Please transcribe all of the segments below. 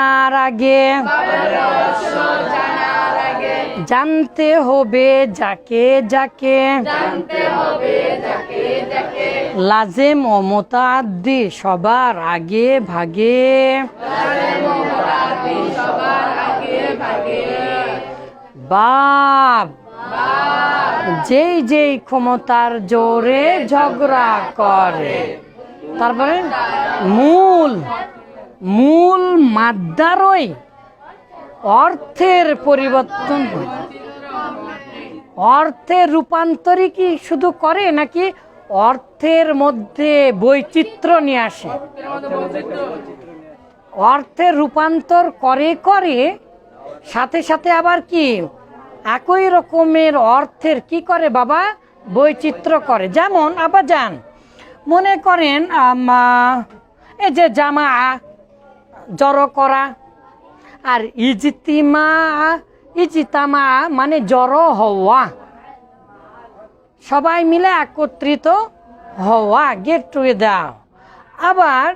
জানার আগে, জানতে হবে যাকে যাকে লাজে ও মোতাদ্দি সবার আগে ভাগে। বাপ, যেই যেই ক্ষমতার জোরে ঝগড়া করে, তারপরে মূল মূল মাদ্দারই অর্থের পরিবর্তন। অর্থের রূপান্তরই কি শুধু করে নাকি অর্থের মধ্যে বৈচিত্র্য নিয়ে আসে? অর্থের রূপান্তর করে করে সাথে সাথে আবার কি? একই রকমের অর্থের কি করে বাবা? বৈচিত্র্য করে। যেমন আবার যান, মনে করেন এই যে জামা জড়ো করা। আর ইজতিমা, ইজিতামা মানে জড়ো হওয়া। সবাই মিলে একত্রিত হওয়া গেট টুগেদার আবার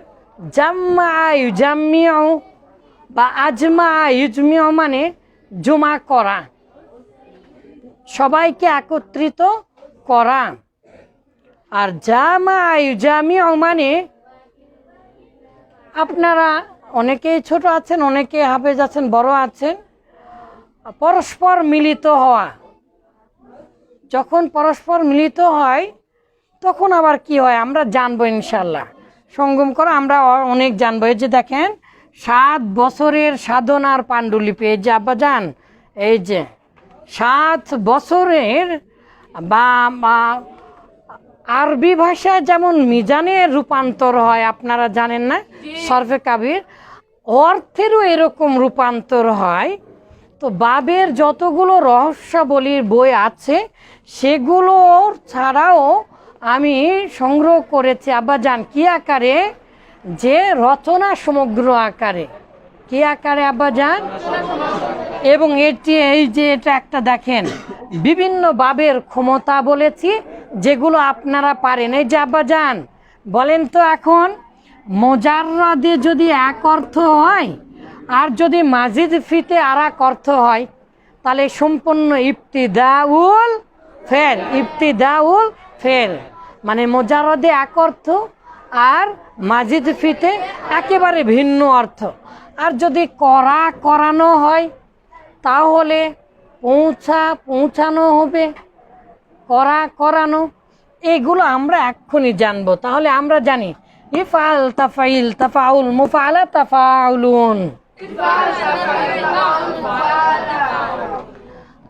জাম্মা ইউজাম্মিও বা আজমা ইউজমিও মানে জমা করা। সবাইকে একত্রিত করা। আর জামা ইউজামিও মানে আপনারা অনেকেই ছোট আছেন অনেকে হাফেজ আছেন বড় আছেন। পরস্পর মিলিত হওয়া। যখন পরস্পর মিলিত হয় তখন আবার কি হয়? আমরা জানব ইনশাল্লাহ সঙ্গম করা আমরা অনেক জানব। এই যে দেখেন সাত বছরের সাধনার পাণ্ডুলিপি। এই যে আব্বা যান এই যে সাত বছরের বা বা আরবি ভাষায় যেমন মিজানের রূপান্তর হয় আপনারা জানেন না? সরফে কাবির। অর্থেরও এরকম রূপান্তর হয়। তো বাবের যতগুলো রহস্যাবলীর বই আছে, সেগুলো ছাড়াও আমি সংগ্রহ করেছি আব্বা যান কি আকারে? যে রচনা সমগ্র আকারে। কি আকারে আব্বা যান এবং এটি এই যে এটা একটা দেখেন, বিভিন্ন বাবের ক্ষমতা বলেছি, যেগুলো আপনারা পারেন। এই যে আব্বা যান বলেন তো এখন। মোজাররাদে যদি এক অর্থ হয়, আর যদি মাজিদ ফিতে আর এক অর্থ হয়, তাহলে সম্পূর্ণ ইফতিদাউল ফের ইফতিদাউল ফের মানে মোজারদে এক অর্থ, আর মাজিদ ফিতে একেবারে ভিন্ন অর্থ। আর যদি করা করানো হয়, তাহলে পৌঁছা, পৌঁছানো হবে। করা করানো, এগুলো আমরা এক্ষুনি জানব। তাহলে আমরা জানি ইফাল তাফাইল তাফাউল মুফালা তাফাউলুন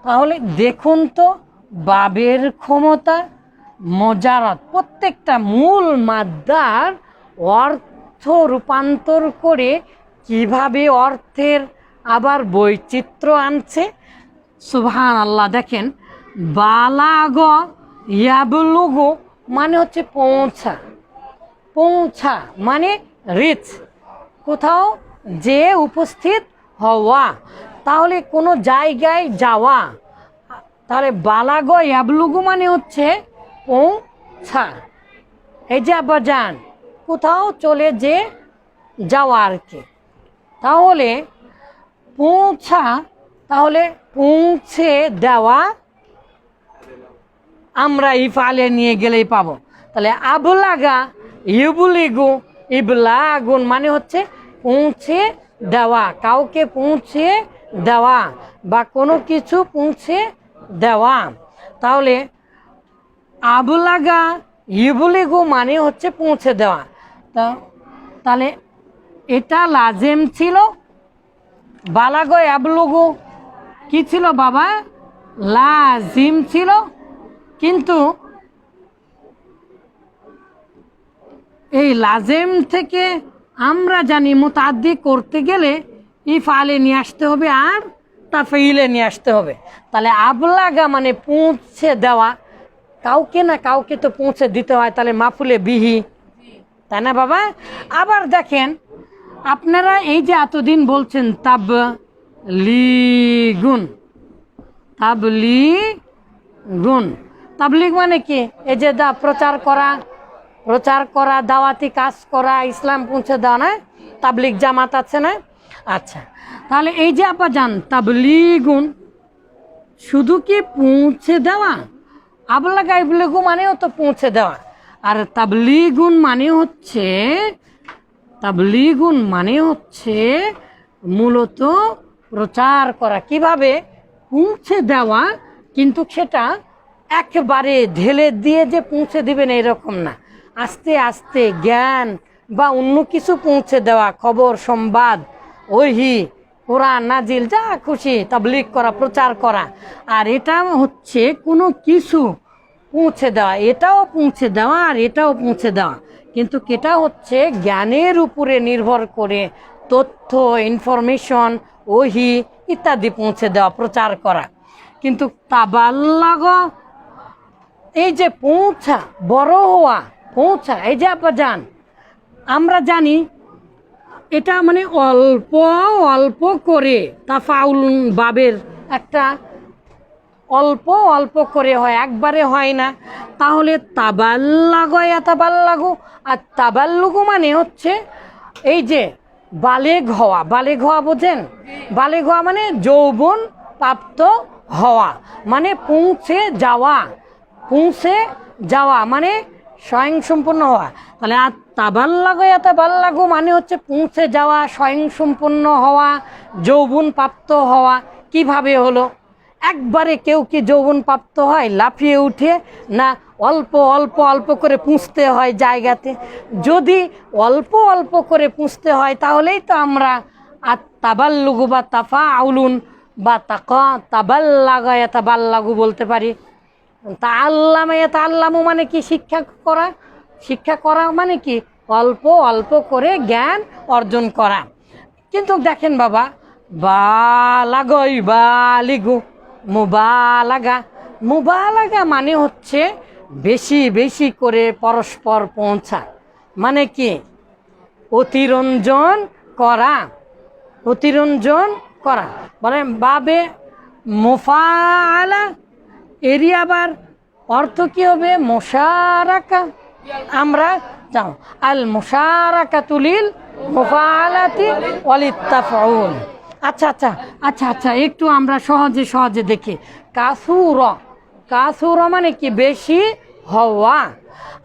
তাহলে দেখুন তো, বাবের ক্ষমতা, মজারত, প্রত্যেকটা মূল মাদ্দার অর্থ রূপান্তর করে কীভাবে অর্থের আবার বৈচিত্র্য আনছে? সুবহান আল্লাহ দেখেন, বালাগ ইয়াবলুগো মানে হচ্ছে পৌঁছা। পৌঁছা মানে রিচ কোথাও যে উপস্থিত হওয়া, তাহলে কোনো জায়গায় যাওয়া, তাহলে বালাগ অ্যাবলুগু মানে হচ্ছে পৌঁছা। এই যে আবার যান কোথাও চলে যে যাওয়া আর কি। তাহলে পৌঁছা, তাহলে পৌঁছে দেওয়া আমরা ইফালে নিয়ে গেলেই পাবো। তাহলে আবলাগা ইবুলিগু ইবলাগুন মানে হচ্ছে পৌঁছে দেওয়া, কাউকে পৌঁছে দেওয়া বা কোনো কিছু পৌঁছে দেওয়া। তাহলে আবলাগা ইবুলিগু মানে হচ্ছে পৌঁছে দেওয়া। তা, তাহলে এটা লাজেম ছিল? বালাগো অ্যাবলুগু কি ছিল বাবা? লাজিম ছিল। কিন্তু এই লাজেম থেকে আমরা জানি মোতাদ্দি করতে গেলে ইফালে নিয়ে আসতে হবে আর তাফেইলে নিয়ে আসতে হবে। তাহলে আবলাগা মানে পৌঁছে দেওয়া, কাউকে না কাউকে তো পৌঁছে দিতে হয়, তাহলে মাফুলে বিহি। তাই না বাবা? আবার দেখেন, আপনারা এই যে এতদিন বলছেন তাব লিগুন তাবলি গুণ তাবলিগ মানে কি? এই যে দা প্রচার করা প্রচার করা, দাওয়াতি কাজ করা, ইসলাম পৌঁছে দেওয়া না, তাবলিগ জামাত আছে না? আচ্ছা তাহলে এই যে আপা যান, তাবলিগুন শুধু কি পৌঁছে দেওয়া? আবলা গাইবলেগু মানেও তো পৌঁছে দেওয়া। আর তাবলিগুন মানে হচ্ছে, তাবলিগুন মানে হচ্ছে মূলত প্রচার করা। কীভাবে? পৌঁছে দেওয়া, কিন্তু সেটা একেবারে ঢেলে দিয়ে যে পৌঁছে দিবেন এরকম না। আস্তে আস্তে জ্ঞান বা অন্য কিছু পৌঁছে দেওয়া, খবর সংবাদ ওহি, কোরআন, নাজিল, যা খুশি, তাবলিগ করা, প্রচার করা। আর এটা হচ্ছে কোনো কিছু পৌঁছে দেওয়া, এটাও পৌঁছে দেওয়া আর এটাও পৌঁছে দেওয়া। কিন্তু এটা হচ্ছে জ্ঞানের উপরে নির্ভর করে তথ্য, ইনফরমেশন, ওহি ইত্যাদি পৌঁছে দেওয়া, প্রচার করা। কিন্তু তাবাল্লাগ, এই যে পৌঁছা, বড় হওয়া পৌঁছা এই যে আপা যান, আমরা জানি এটা মানে অল্প অল্প করে তা ফাউল বাবের একটা অল্প অল্প করে হয়, একবারে হয় না। তাহলে তাবাল্লাগো তাবাল্লাগো, আর তাবাল্লুগু মানে হচ্ছে এই যে বালেগ হওয়া। বালেগ হওয়া বোঝেন? বালেগ হওয়া মানে যৌবন প্রাপ্ত হওয়া মানে পৌঁছে যাওয়া পৌঁছে যাওয়া মানে স্বয়ংসম্পন্ন হওয়া। তাহলে আর তাবাল্লাগো তাবাল্লাগু মানে হচ্ছে পৌঁছে যাওয়া স্বয়ংসম্পন্ন হওয়া যৌবন প্রাপ্ত হওয়া। কীভাবে হলো? একবারে কেউ কি যৌবন প্রাপ্ত হয়, লাফিয়ে উঠে না অল্প অল্প অল্প করে পুষতে হয় জায়গাতে? যদি অল্প অল্প করে পুষতে হয়, তাহলেই তো আমরা আর তাবাল্লুগু বা তাফা আউলুন বা তাকা তাবাল্লাগা তাবাল্লাগু বলতে পারি। তা আল্লামে তা আল্লামু মানে কি শিক্ষা করা? শিক্ষা করা মানে কি? অল্প অল্প করে জ্ঞান অর্জন করা। কিন্তু দেখেন বাবা, বালাগই বালিগু, মুবালাগা। মুবালাগা মানে হচ্ছে বেশি বেশি করে পরস্পর পৌঁছা। মানে কি? অতিরঞ্জন করা। অতিরঞ্জন করা। বলে বাবে মোফালা এরই আবার অর্থ কি হবে? মোশারাকা। আমরা যাও আল মোশারাকা তুলিল মোফালাতি অলিত্তাফাউল আচ্ছা আচ্ছা আচ্ছা আচ্ছা একটু আমরা সহজে সহজে দেখি। কাসুর কাসুর মানে কি? বেশি হওয়া।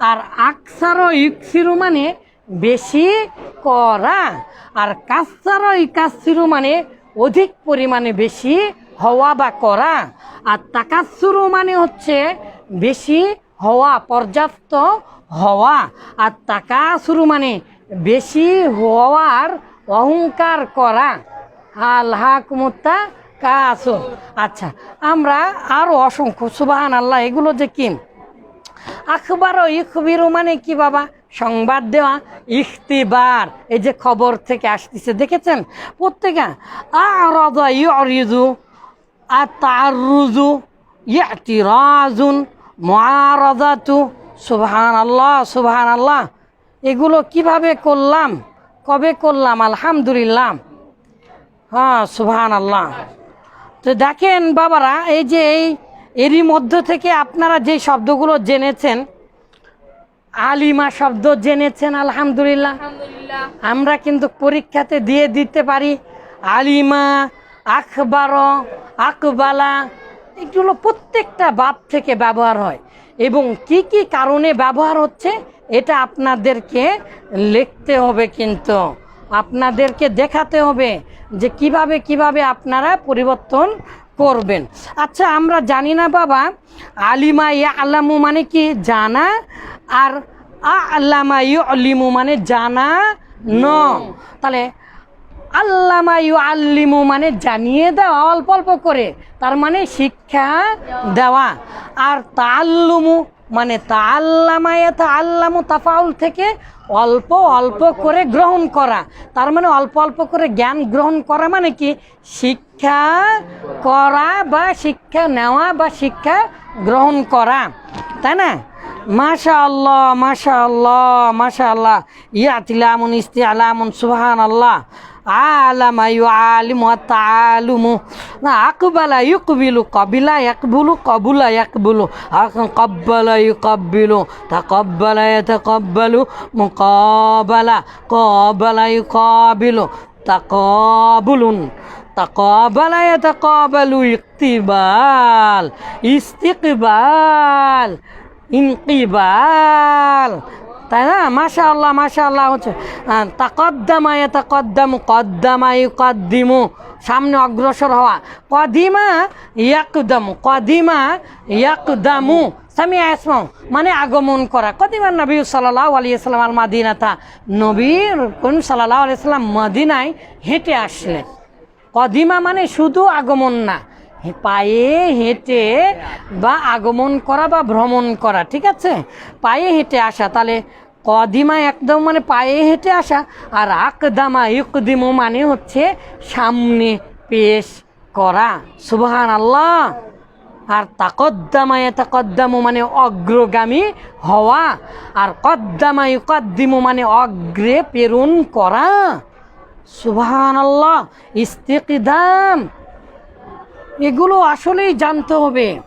আর আকসার ইকসিরু মানে বেশি করা। আর কাসার ইকাসিরু মানে অধিক পরিমাণে বেশি হওয়া বা করা, আর তাকাসুরু মানে হচ্ছে বেশি হওয়া, পর্যাপ্ত হওয়া। আর তাকাসুরু মানে বেশি হওয়ার অহংকার করা। আল্লাহ কুমুত্তা কাসু আচ্ছা আমরা আরও অসংখ্য সুবাহান আল্লাহ এগুলো যে কি? আখবার ও ইখবিরু মানে কি বাবা? সংবাদ দেওয়া, ইখতিবার। এই যে খবর থেকে আসতেছে, দেখেছেন? প্রত্যেকে আর তারুজু ইয়াতিরাজুন মুআরাদাতু সুবহান আল্লাহ সুবহান আল্লাহ এগুলো কীভাবে করলাম? কবে করলাম? আলহামদুলিল্লাহ। হ্যাঁ সুবহান আল্লাহ তো দেখেন বাবারা এই যে এই এরই মধ্য থেকে আপনারা যে শব্দগুলো জেনেছেন আলিমা শব্দ জেনেছেন আলহামদুলিল্লাহ। আমরা কিন্তু পরীক্ষাতে দিয়ে দিতে পারি আলিমা আখবার আকবালা এগুলো প্রত্যেকটা বাপ থেকে ব্যবহার হয়। এবং কি কি কারণে ব্যবহার হচ্ছে, এটা আপনাদেরকে লিখতে হবে কিন্তু। আপনাদেরকে দেখাতে হবে যে কীভাবে কীভাবে আপনারা পরিবর্তন করবেন। আচ্ছা আমরা জানি না বাবা, আলিমা ইয়া আলামু মানে কি? জানা। আর আল্লামা ইউ আলিমু মানে জানা ন। তাহলে আল্লামা ইউ আল্লিমু মানে জানিয়ে দেওয়া, অল্প অল্প করে। তার মানে শিক্ষা দেওয়া। আর তাল্লুমু মানে তা তাল্লামা তা আল্লামু তাফাউল থেকে অল্প অল্প করে গ্রহণ করা। তার মানে অল্প অল্প করে জ্ঞান গ্রহণ করা মানে কি? শিক্ষা করা বা শিক্ষা নেওয়া বা শিক্ষা গ্রহণ করা। তাই না? মাশা আল্লাহ মাশা আল্লাহ মাশা আল্লাহ ইয়াতিলামুন ইস্তি আলামুন সুবহান আল্লাহ আলামা ইউ আলিমু তালুমু না আকবালা ইউকবিলু কবিলা ইয়াকবুলু কবুলা ইয়াকবুলু কব্বালা ইউকব্বিলু তাকব্বালা ইয়াতাকব্বালু মুকাবালা কবালা ইউকাবিলু তাকাবুলুন তাকাবালা ইয়াতাকাবালু ইক্তিবাল ইস্তিকবাল ইনকিবাল তাই না? মাশা আল্লাহ মাশা আল্লাহ হচ্ছে তাকদ্দামা তাকদ্দামু কদ্দামা সামনে অগ্রসর হওয়া। কদিমা ইয়াকদামু কদিমা ইয়াকদামু, সামিয়া ইসমাউ মানে আগমন করা। কদিমা নবী সাল্লাল্লাহু আলাইহি সাল্লাম আল মাদিনাতা নবী কোন সাল্লাল্লাহু আলাইহি সাল্লাম মদিনায় হেঁটে আসলেন। কদিমা মানে শুধু আগমন না। পায়ে হেঁটে বা আগমন করা বা ভ্রমণ করা, ঠিক আছে? পায়ে হেঁটে আসা, তাহলে কদিমা একদম মানে পায়ে হেঁটে আসা, আর আকদামা ইকদিমু মানে হচ্ছে সামনে পেশ করা সুবহান আল্লাহ আর তাকদ্দামা তাকদ্দামু মানে অগ্রগামী হওয়া, আর কদ্দামা ইকদ্দিমু মানে অগ্রে প্রেরণ করা সুবহান আল্লাহ ইস্তেকদাম। এগুলো আসলেই জানতে হবে।